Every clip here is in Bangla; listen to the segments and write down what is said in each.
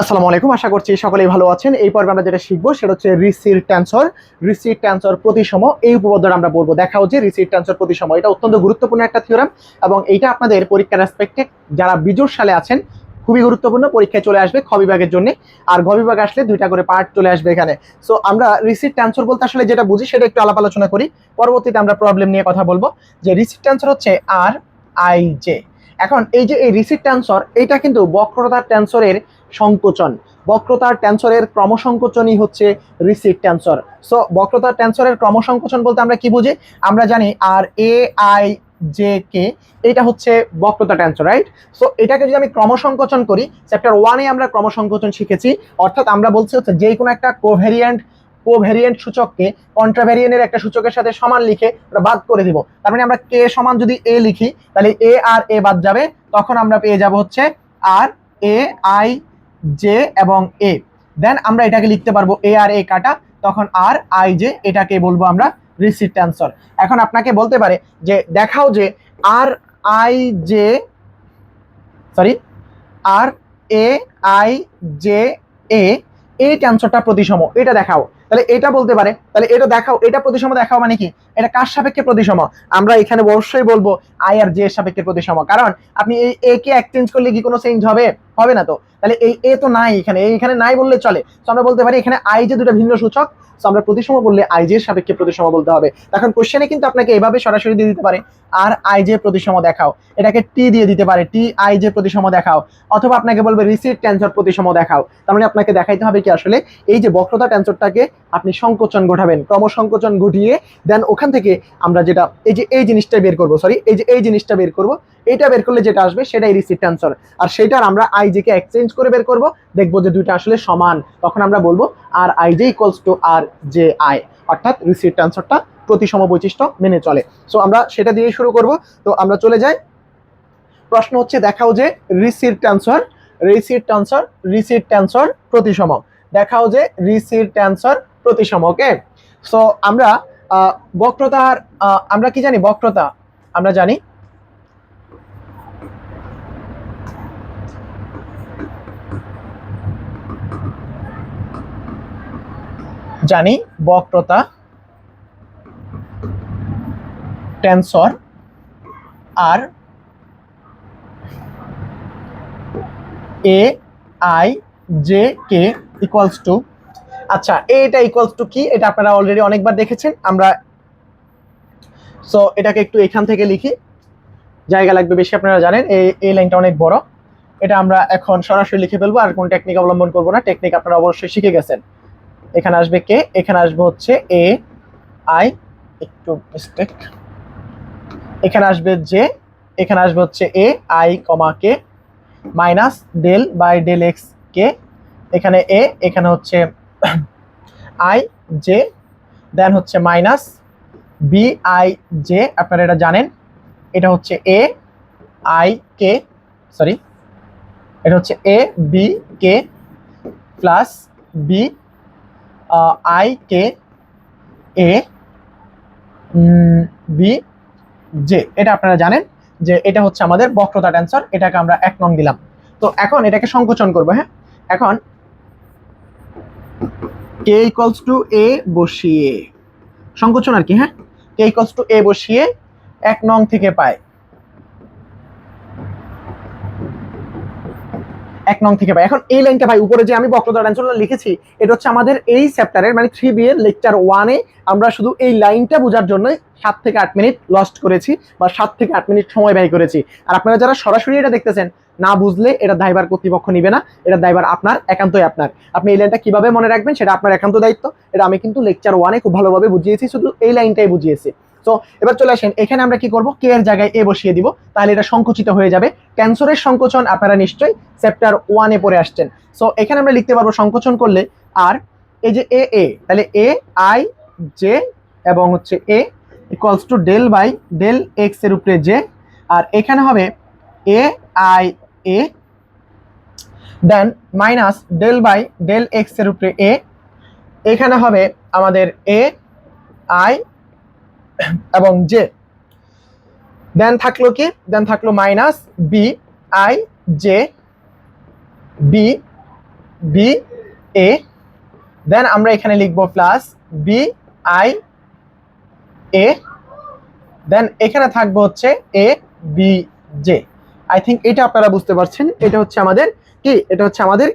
আসসালামু আলাইকুম, আশা করছি সকলেই ভালো আছেন। এই পর্বে আমরা যেটা শিখব সেটা হচ্ছে রিসির ট্যান্সর রিসির ট্যান্সর প্রতিসম, এই উপপাদ্যটা আমরা বলব। দেখা হচ্ছে রিসির ট্যান্সর প্রতিসম। এটা অত্যন্ত গুরুত্বপূর্ণ একটা থিওরাম এবং এইটা আপনাদের পরীক্ষার অ্যাসপেক্টে যারা বিজোর সালে আছেন, খুবই গুরুত্বপূর্ণ। পরীক্ষায় চলে আসবে খ বিভাগের জন্য। আর ঘ বিভাগ আসলে দুইটা করে পার্ট চলে আসবে এখানে। সো আমরা রিসিট ট্যান্সর বলতে আসলে যেটা বুঝি সেটা একটু আলাপ আলোচনা করি। পরবর্তীতে আমরা প্রবলেম নিয়ে কথা বলব। যে রিসিট ট্যান্সর হচ্ছে আর আই জে এখন এই যে এই রিসিট ট্যান্সর এটা কিন্তু বক্রতার ট্যান্সরের সংকোচন। বক্রতার ট্যান্সরের ক্রমসংকোচনই হচ্ছে রিসিট ট্যান্সর সো বক্রতার ট্যান্সরের ক্রমসংকোচন বলতে আমরা কি বুঝি? আমরা জানি আর এ আই জে কে এটা হচ্ছে বক্রতা ট্যান্সর রাইট সো এটাকে যদি আমি ক্রমসংকোচন করি চ্যাপ্টার ওয়ানে আমরা ক্রমসংকোচন শিখেছি। অর্থাৎ আমরা বলছি হচ্ছে যে কোনো একটা কোভেরিয়েন্ট কোভেরিয়েন্ট সূচককে কন্ট্রাভেরিয়েন্টের একটা সূচকের সাথে সমান লিখে ওটা বাদ করে দিব। তার মানে আমরা কে সমান যদি এ লিখি, তাহলে এ আর এ বাদ যাবে। তখন আমরা পেয়ে যাব হচ্ছে আর এ আই জে এবং এ দেন আমরা এটাকে লিখতে পারব এ আর এ কাটা। তখন আর আই জে এটাকে বলব আমরা রিসিট ট্যান্সর এখন আপনাকে বলতে পারে যে দেখাও যে R I J sorry R A I J এ এই ট্যান্সরটা প্রতিসম। এটা দেখাও। তাহলে এটা বলতে পারে। তাহলে এটা দেখাও, এটা প্রতিসম দেখাও মানে কি? এটা কার সাপেক্ষে প্রতিসম? আমরা এখানে অবশ্যই বলব আই আর জে সাপেক্ষে প্রতিসম। কারণ আপনি এই এ কে এক্সচেঞ্জ করলে কি কোনো চেঞ্জ হবে? হবে না তো। তাহলে এই এ তো নাই এখানে। এখানে নাই বললে চলে। তো আমরা বলতে পারি এখানে আই যে দুটো ভিন্ন সূচক। তো আমরা প্রতিসম বললে আই জে সাপেক্ষে প্রতিসম বলতে হবে। এখন কোশ্চেনে কিন্তু আপনাকে এভাবে সরাসরি দিয়ে দিতে পারে। আর আই জে প্রতিসম দেখাও। এটাকে টি দিয়ে দিতে পারে। টি আই জে প্রতিসম দেখাও। অথবা আপনাকে বলবে রিসিট ট্যান্সর প্রতিসম দেখাও। তার মানে আপনাকে দেখাইতে হবে কি আসলে এই যে বক্রতা ট্যান্সরটাকে আপনি সংকোচন ঘটাবেন, ক্রমসংকোচন ঘটিয়ে দেন ওখান থেকে আমরা যেটা, এই যে এই জিনিসটা বের করব সরি এই যে এই জিনিসটা বের করব, এটা বের করলে যেটা আসবে সেটাই রিসিট ট্যান্সর আর সেটার আমরা আই জে এক্সচেঞ্জ করে বের করব, দেখব যে দুইটা আসলে সমান। তখন আমরা বলব R I J equals to R J I অর্থাৎ রিসিট ট্যান্সরটা প্রতিসম বৈশিষ্ট্য মেনে চলে। সো আমরা সেটা দিয়েই শুরু করব। তো, আমরা চলে যাই। প্রশ্ন হচ্ছে, দেখাও যে রিসিট ট্যান্সর রিসিট ট্যান্সর রিসিট ট্যান্সর প্রতিসম। দেখাও যে রিসিট ট্যান্সর প্রতিসম ওকে সো আমরা বক্রতার আমরা কি জানি বক্রতা? আমরা জানি জানি বক্রতা tensor R A I J K equals to আচ্ছা এটা ইকুয়ালস টু কি? এটা আপনারা অলরেডি অনেকবার দেখেছেন। আমরা সো এটাকে একটু এখান থেকে লিখি। জায়গা লাগবে বেশি, আপনারা জানেন, এই এই লাইনটা অনেক বড়। এটা আমরা এখন সরাসরি লিখে ফেলব, আর কোন টেকনিক অবলম্বন করব না। টেকনিক আপনারা অবশ্যই শিখে গেছেন। এখানে আসবে কে? এখানে আসবে হচ্ছে এ আই একটু মিস্টেক এখানে আসবে জে এখানে আসবে হচ্ছে A I comma K minus del by del X K এখানে এ এখানে হচ্ছে আই জে দেন হচ্ছে মাইনাস বি আই জে আপনারা এটা জানেন। এটা হচ্ছে এ আই কে সরি এটা হচ্ছে A B K plus B I K A B J এটা আপনারা জানেন যে এটা হচ্ছে আমাদের বক্রতা ট্যান্সর এটাকে আমরা এক নং দিলাম। তো এখন এটাকে সংকোচন করব হ্যাঁ? এখন কে ইকলস টু এ বসিয়ে। সংকোচন আর কি হ্যাঁ? কে ইকলস টু এ বসিয়ে এক নং থেকে পায়। এক নং থেকে পাই এখন এই লাইনটা ভাই, উপরে যে আমি বক্রতা ট্যান্সরটা লিখেছি, এটা হচ্ছে আমাদের এই চ্যাপ্টারের মানে থ্রি বি এর লেকচার ওয়ানে আমরা শুধু এই লাইনটা বোঝার জন্য সাত থেকে আট মিনিট লস্ট করেছি বা সাত থেকে আট মিনিট সময় ব্যয় করেছি। আর আপনারা যারা সরাসরি এটা দেখতেছেন না বুঝলে এটা দায়বার কর্তৃপক্ষ নিবে না, এটা দায়বার আপনার, একান্তই আপনার। আপনি এই লাইনটা কীভাবে মনে রাখবেন সেটা আপনার একান্ত দায়িত্ব। এটা আমি কিন্তু লেকচার ওয়ানে খুব ভালোভাবে বুঝিয়েছি, শুধু এই লাইনটাই বুঝিয়েছি। তো এবার চলে আসেন, এখানে আমরা কি করব? কে এর জায়গায় এ বসিয়ে দিব, তাহলে এটা সংকুচিত হয়ে যাবে। ক্যান্সারের সংকোচন আপনারা নিশ্চয়ই চ্যাপ্টার ওয়ানে পড়ে আসছেন। সো এখানে আমরা লিখতে পারব সংকোচন করলে আর এই যে এ এ তাহলে এ আই জে এবং হচ্ছে A equals to del by del এক্সের উপরে জে আর এখানে হবে A I A, then minus del by del এক্সের উপরে এ, এখানে হবে আমাদের এ, আই, এবং জে। দেন থাকল কি? দেন থাকল minus B, I, J, B B, A. Then আমরা এখানে লিখব plus B, I, A. Then এখানে থাকবে হচ্ছে A, B, J. I think এটা আপনারা বুঝতে পারছেন, এটা হচ্ছে আমাদের কি? এটা হচ্ছে আমাদের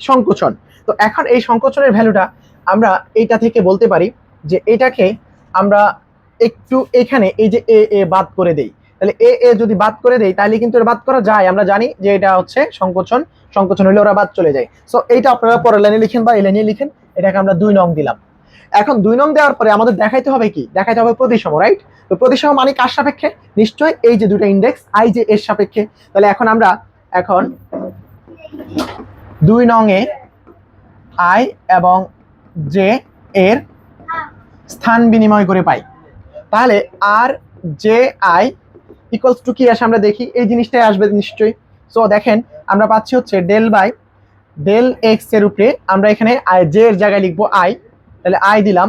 সংকোচন। তো এখন এই সংকোচনের ভ্যালুটা আমরা এইটা থেকে বলতে পারি যে এটাকে আমরা একটু এখানে এই যে এ এ বাদ করে দেই। তাহলে এ এ যদি বাদ করে দেই তাহলে কিন্তু এটা বাদ করা যায়। আমরা জানি যে এটা হচ্ছে সংকোচন। সংকোচন হলে ওরা বাদ চলে যায়। সো এইটা আপনারা পরের লাইনে লিখেন বা এই লাইনে লিখেন। এটাকে আমরা দুই নং দিলাম। এখন দুই নং দেওয়ার পরে আমাদের দেখাইতে হবে কি? দেখাইতে হবে প্রতিসম রাইট তো প্রতিসম মানে কার সাপেক্ষে? নিশ্চয়ই এই যে দুটো ইন্ডেক্স আই যে এর সাপেক্ষে। তাহলে এখন আমরা এখন দুই নং এ আই এবং জে এর স্থান বিনিময় করে পাই। তাহলে R J I equals to কি? আসে আমরা দেখি। এই জিনিসটাই আসবে নিশ্চয়ই। সো দেখেন, আমরা পাচ্ছি হচ্ছে ডেল বাই ডেল এক্সের উপরে আমরা এখানে আই জে এর জায়গায় লিখব আই তাহলে আই দিলাম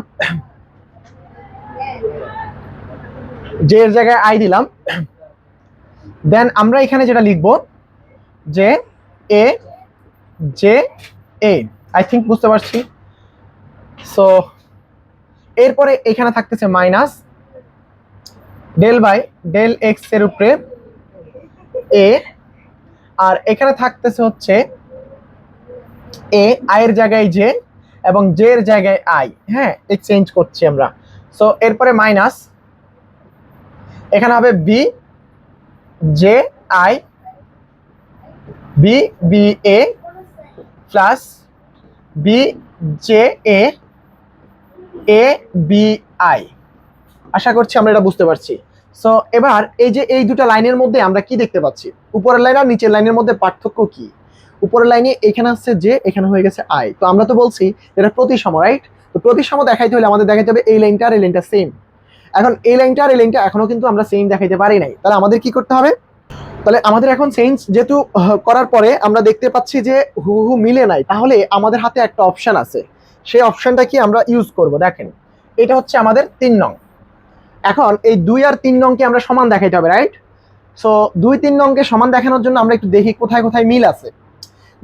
জে এর জায়গায় আই দিলাম দেন আমরা এখানে যেটা লিখব, যে A J A I think বুঝতে পারছি। সো এরপরে এখানে থাকতেছে মাইনাস ডেল বাই ডেল এক্সের উপরে এ আর এখানে থাকতেছে হচ্ছে এ আয়ের জায়গায় জে এবং জে এর জায়গায় আই হ্যাঁ এক্সচেঞ্জ করছি আমরা। সো এরপরে মাইনাস এখানে হবে B J I B B A plus B J A A B I আশা করছি আমরা এটা বুঝতে পারছি। সো এবার এই যে এই দুটা লাইনের মধ্যে আমরা কি দেখতে পাচ্ছি? উপরের লাইন আর নিচের লাইনের মধ্যে পার্থক্য কি? উপরের লাইনে এখানে আসছে যে এখানে হয়ে গেছে আই তো আমরা তো বলছি এটা প্রতিসম রাইট তো প্রতিসম দেখাইতে হলে আমাদের দেখাইতে হবে এই লাইনটা আর এই লাইনটা সেম এখন এই লাইনটা আর এই লাইনটা এখনও কিন্তু আমরা সেম দেখাইতে পারি নাই। তাহলে আমাদের কি করতে হবে? তাহলে আমাদের এখন চেঞ্জ যেহেতু করার পরে আমরা দেখতে পাচ্ছি যে হু হু মিলে নাই, তাহলে আমাদের হাতে একটা অপশন আছে। সেই অপশনটা কি আমরা ইউজ করব? দেখেন, এটা হচ্ছে আমাদের তিন নং। এখন এই দুই আর তিন নংকে আমরা সমান দেখাইতে হবে রাইট সো দুই তিন নংকে সমান দেখানোর জন্য আমরা একটু দেখি কোথায় কোথায় মিল আছে।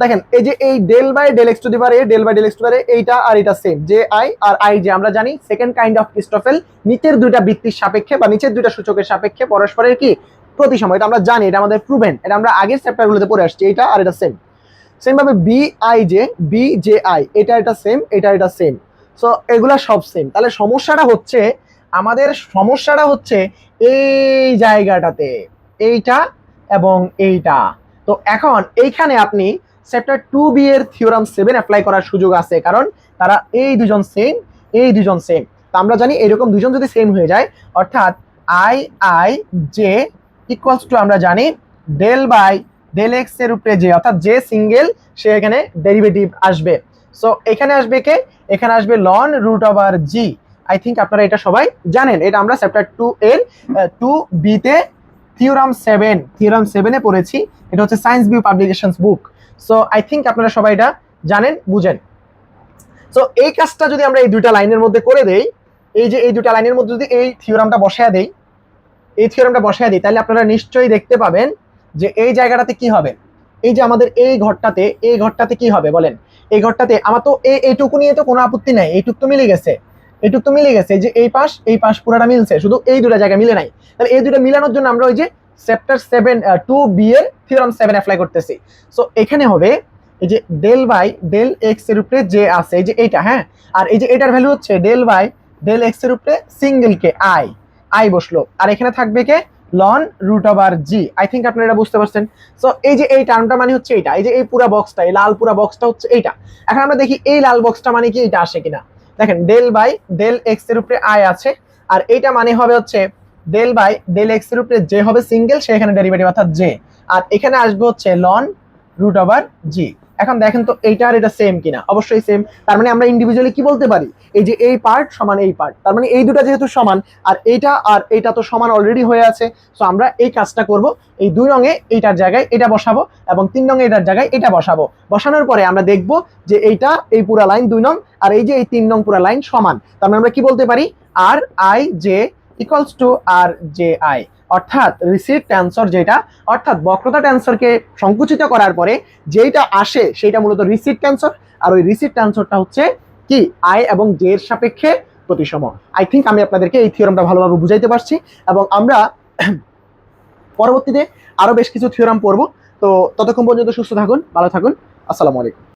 দেখেন, এই যে এই del by del X to the power del by del X to power এইটা আর এটা সেম যে আই আর আই যে আমরা জানি সেকেন্ড কাইন্ড অফ ক্রিস্টোফেল নিচের দুইটা বৃত্তির সাপেক্ষে বা নিচের দুইটা সূচকের সাপেক্ষে পরস্পরের কি প্রতিসম, এটা আমরা জানি, এটা আমাদের প্রুভেন এটা আমরা আগের চ্যাপ্টারগুলোতে পড়ে আসছি এটা আর এটা সেম সেম ভাবে B I J B J I এটা এটা সেম এটা এটা সেম সো এগুলা সব সেম তাহলে সমস্যাটা হচ্ছে, আমাদের সমস্যাটা হচ্ছে এই জায়গাটাতে, এইটা এবং এইটা। তো এখন এইখানে আপনি চ্যাপ্টার টু বি এর থিওরাম সেভেন অ্যাপ্লাই করার সুযোগ আছে, কারণ তারা এই দুজন সেম এই দুজন সেম তো আমরা জানি এরকম দুজন যদি সেম হয়ে যায়, অর্থাৎ I I J equals to আমরা জানি ডেল বাই ডেল এক্সের উপরে যে অর্থাৎ যে সিঙ্গেল সে এখানে ডেরিভেটিভ আসবে। সো এখানে আসবে কে? এখানে আসবে loan root over G I think আপনারা এটা সবাই জানেন। এটা আমরা চ্যাপ্টার টু এর টু বিতে থিওরাম সেভেন থিওরাম সেভেনে পড়েছি। এটা হচ্ছে science view publications book so I think আপনারা সবাই এটা জানেন, বুঝেন। সো এই কাজটা যদি আমরা এই দুইটা লাইনের মধ্যে করে দেই, এই যে এই দুটা লাইনের মধ্যে যদি এই থিওরামটা বসায় দেই, এই থিওরামটা বসায় দিই, তাহলে আপনারা নিশ্চয়ই দেখতে পাবেন যে এই জায়গাটাতে কি হবে। এই যে আমাদের এই ঘরটাতে এই ঘরটাতে কি হবে, বলেন। এই ঘরটাতে, আমার তো এই এইটুকু নিয়ে তো কোনো আপত্তি নাই, এইটুক তো মিলে গেছে। এইটুক তো মিলে গেছে যে এই পাশ এই পাশ পুরাটা মিলছে, শুধু এই দুটা জায়গা মিলে নাই। তাহলে এই দুটো মিলানোর জন্য আমরা ওই যে চ্যাপ্টার সেভেন টু বি এর থিওরাম সেভেন অ্যাপ্লাই করতেছি। সো এখানে হবে, এই যে ডেল বাই ডেল এক্সের উপরে যে আছে, এই যে এইটা হ্যাঁ? আর এই যে এটার ভ্যালু হচ্ছে ডেল বাই ডেল এক্সের উপরে সিঙ্গেল কে আই আই বসল। আর এখানে থাকবে কে? Ln root over G I think আপনারা এটা বুঝতে পারছেন। সো এই যে এই টার্মটা মানে হচ্ছে এইটা, এই যে এই পুরা বক্সটা এই লাল পুরা বক্সটা হচ্ছে এইটা। এখন আমরা দেখি এই লাল বক্সটা মানে কি এটা আসে কিনা। দেখেন ডেল বাই ডেল এক্সের উপরে আই আছে, আর এইটা মানে হবে হচ্ছে ডেল বাই ডেল এক্সের উপরে যে হবে সিঙ্গেল সে এখানে ডেরিভেটিভ অর্থাৎ জে আর এখানে আসবে হচ্ছে লন রুট ওভার জি এখন দেখেন তো এইটা আর এটা সেম কিনা? অবশ্যই সেম তার মানে আমরা ইন্ডিভিজুয়ালি কি বলতে পারি? এই যে এই পার্ট সমান এই পার্ট তার মানে এই দুটা যেহেতু সমান, আর এইটা আর এইটা তো সমান অলরেডি হয়ে আছে। সো আমরা এই কাজটা করব, এই দুই রঙে এইটার জায়গায় এটা বসাবো এবং তিন রঙে এটার জায়গায় এটা বসাবো। বসানোর পরে আমরা দেখব যে এইটা এই পুরা লাইন দুই নং, আর এই যে এই তিন নং পুরা লাইন সমান। তার মানে আমরা কি বলতে পারি? R I J equals to R J I অর্থাৎ রিসিট ট্যান্সর যেটা, অর্থাৎ বক্রতা ট্যান্সরকে সংকুচিত করার পরে যেটা আসে সেটা মূলত রিসিট ট্যান্সর আর ওই রিসিট ট্যান্সরটা হচ্ছে কি? আই এবং জে এর সাপেক্ষে প্রতিসম। আই থিঙ্ক আমি আপনাদেরকে এই থিওরামটা ভালোভাবে বুঝাইতে পারছি এবং আমরা পরবর্তীতে আরও বেশ কিছু থিওরাম পড়ব। তো ততক্ষণ পর্যন্ত সুস্থ থাকুন, ভালো থাকুন। আসসালামু আলাইকুম।